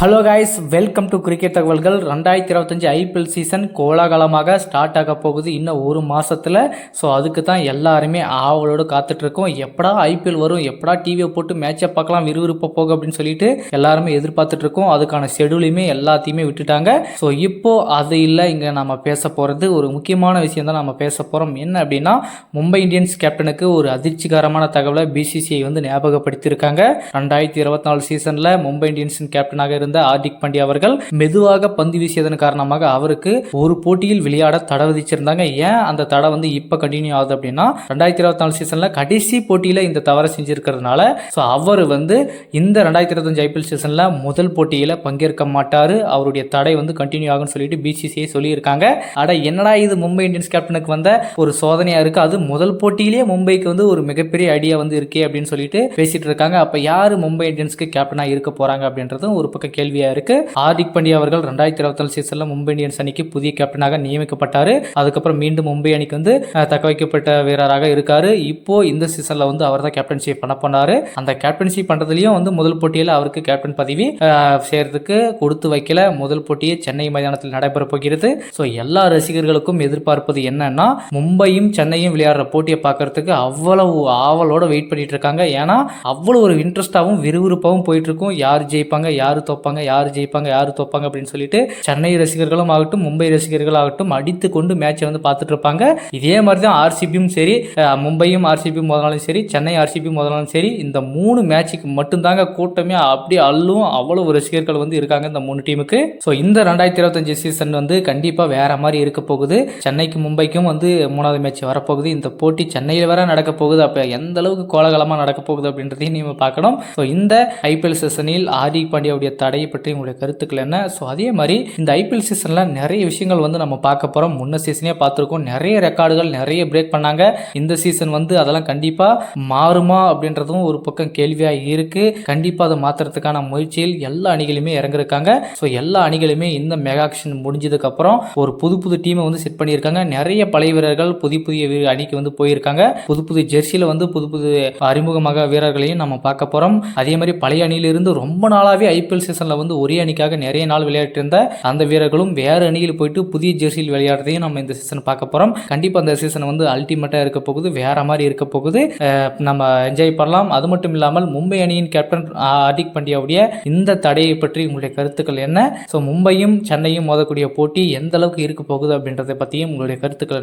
Hello guys welcome to cricket தகவல்கள் ரெண்டாயிரத்தி இருபத்தஞ்சி ஐபிஎல் சீசன் கோலாகலமாக ஸ்டார்ட் ஆக போகுது இன்னும் ஒரு மாதத்தில் ஸோ அதுக்கு தான் எல்லாருமே ஆவலோடு காத்துட்ருக்கோம். எப்படா ஐபிஎல் வரும்? எப்படா டிவியை போட்டு மேட்சை பார்க்கலாம்? விறுவிறுப்பாக போகும் அப்படின்னு சொல்லிட்டு எல்லாருமே எதிர்பார்த்துட்ருக்கோம். அதுக்கான ஷெடியூலையுமே எல்லாத்தையுமே விட்டுட்டாங்க. ஸோ இப்போ அது இல்லை. இங்கே நம்ம பேச போகிறது ஒரு முக்கியமான விஷயம் தான் நம்ம பேச போகிறோம் என்ன அப்படின்னா மும்பை இந்தியன்ஸ் கேப்டனுக்கு ஒரு அதிர்ச்சிகரமான தகவலை பிசிசிஐ வந்து ஞாபகப்படுத்தியிருக்காங்க. ரெண்டாயிரத்தி இருபத்தி நாலு சீசனில் மும்பை இந்தியன்ஸின் கேப்டனாக இருந்த ஹார்திக் பாண்டியா அவர்கள் மெதுவாக பந்து வீசியதன் காரணமாக அவருக்கு ஒரு போட்டியில் விளையாட தடை விதிச்சிருந்தாங்க. ஏன் அந்த தடை வந்து இப்போ கண்டினியூ ஆகுது அப்படின்னா ரெண்டாயிரத்தி இருபத்தி நாலு சீசனில் கடைசி போட்டியில் இந்த தவறை செஞ்சிருக்கிறதுனால ஸோ அவர் வந்து இந்த ரெண்டாயிரத்தி இருபத்தஞ்சு ஐபிஎல் சீசனில் முதல் போட்டியில் பங்கேற்க மாட்டார். அவருடைய தடை வந்து கண்டினியூ ஆகும்னு சொல்லிட்டு பிசிசிஐ சொல்லியிருக்காங்க. அட என்னடா இது மும்பை இந்தியன்ஸ் கேப்டனுக்கு வந்த ஒரு சோதனையாக இருக்குது அது முதல் போட்டியிலேயே மும்பைக்கு வந்து ஒரு மிகப்பெரிய ஐடியா வந்து இருக்கே அப்படின்னு சொல்லிட்டு பேசிட்டு இருக்காங்க. அப்போ யார் மும்பை இந்தியன்ஸ்க்கு கேப்டனாக இருக்க போகிறாங்க அப்படின்றதும் ஒரு பக்கம் கேள்வியாக இருக்கு. ஹார்திக் பாண்டியா அவர்கள் ரெண்டாயிரத்தி இருபத்தி நாலு சீசனில் மும்பை இந்தியன்ஸ் அணிக்கு புதிய கேப்டனாக நியமிக்கப்பட்டார். அதுக்கப்புறம் மீண்டும் மும்பை அணிக்கு வந்து தக்க வைக்கப்பட்ட வீரராக இருக்காரு. இப்போ இந்த சீசனில் வந்து அவர் தான் கேப்டன்ஷிப் பண்ண போனாரு. அந்த கேப்டன்ஷிப் பண்ணுறதுலையும் வந்து முதல் போட்டியில் அவருக்கு கேப்டன் பதவி செய்கிறதுக்கு செய்யறதுக்கு கொடுத்து வைக்கல. முதல் போட்டியை சென்னை மைதானத்தில் நடைபெற போகிறது. ஸோ எல்லா ரசிகர்களுக்கும் எதிர்பார்ப்பது என்னன்னா மும்பையும் சென்னையும் விளையாடுற போட்டியை பார்க்கறதுக்கு அவ்வளவு ஆவலோட வெயிட் பண்ணிட்டு இருக்காங்க. ஏன்னா அவ்வளோ ஒரு இன்ட்ரெஸ்டாகவும் விறுவிறுப்பாகவும் போயிட்டு இருக்கும். யார் ஜெயிப்பாங்க யார் தோப்பாங்க யார் ஜெயிப்பாங்க யார் தோப்பாங்க அப்படின்னு சொல்லிட்டு சென்னை ரசிகர்களும் ஆகட்டும் மும்பை ரசிகர்கள் ஆகட்டும் அடித்து கொண்டு மேட்சை வந்து பார்த்துட்டு இருப்பாங்க. இதே மாதிரி தான் ஆர்சிபியும் சரி மும்பையும் ஆர்சிபி முதலாலும் சரி சென்னை ஆர்சிபி முதலாலும் சரி இந்த மூணு மேட்சுக்கு மட்டும்தாங்க கூட்டமே அப்படியே அள்ளும் அவ்வளவு ரசிகர்கள் வந்து இருக்காங்க இந்த மூணு டீமுக்கு ஸோ இந்த ரெண்டாயிரத்தி இருபத்தஞ்சு சீசன் வந்து கண்டிப்பாக வேற மாதிரி இருக்க போகுது. சென்னைக்கு மும்பைக்கும் வந்து மூணாவது மேட்ச் வரப்போகுது. இந்த போட்டி சென்னையில் வேற நடக்க போகுது. அப்போ எந்த அளவுக்கு கோலகலமாக நடக்க போகுது அப்படின்றதையும் நீங்கள் பார்க்கணும். ஸோ இந்த ஐபிஎல் சீசனில் ஹார்திக் பாண்டியாவுடைய தடையை பற்றி உங்களுடைய கருத்துக்கள் என்ன? ஸோ அதே மாதிரி இந்த ஐபிஎல் சீசனில் நிறைய விஷயங்கள் வந்து நம்ம பார்க்க போகிறோம் முன்ன சீசனே பார்த்துருக்கோம். நிறைய ரெக்கார்டுகள் நிறைய பிரேக் பண்ணாங்க. இந்த சீசன் வந்து அதெல்லாம் கண்டிப்பாக மாறுமா அப்படின்றதும் ஒரு பக்கம் கேள்வியாக இருக்குது கண்டிப்பாக அதை மாற்றுறதுக்கான முயற்சியில் எல்லா அணிகளுமே இறங்கிருக்காங்க ஸோ எல்லா அணிகளுமே இந்த மெகாக்ஷன் முடிஞ்சதுக்கப்புறம் ஒரு புது புது டீமை வந்து செட் பண்ணியிருக்காங்க. நிறைய பழைய வீரர்கள் புதிய புதிய அணிக்கு வந்து போயிருக்காங்க. புது புது ஜெர்சியில் வந்து புது புது அறிமுகமாக வீரர்களையும் நம்ம பார்க்க போகிறோம் அதே மாதிரி பழைய அணியிலிருந்து ரொம்ப நாளாகவே ஐபிஎல் சீசனில் வந்து ஒரே அணிக்காக நிறைய நாள் விளையாட்டிருந்த அந்த வீரர்களும் வேறு அணியில் போயிட்டு புதிய ஜெர்சியில் விளையாடுறதையும் நம்ம இந்த சீசன் பார்க்க போகிறோம் கண்டிப்பாக அந்த சீசன் வந்து அல்டிமேட்டாக இருக்க போகுது வேற மாதிரி இருக்க போகுது. நம்ம என்ஜாய் பண்ணலாம். அது மட்டும் இல்லாமல் மும்பை அணியின் கேப்டன் ஹார்திக் பாண்டியாவுடைய இந்த தடையை பற்றி உங்களுடைய கருத்துக்கள் என்ன? ஸோ மும்பையும் சென்னையும் மோதக்கூடிய போட்டி எந்த அளவுக்கு இருக்க போகுது அப்படின்றத பற்றியும் உங்களுடைய கருத்துக்கள்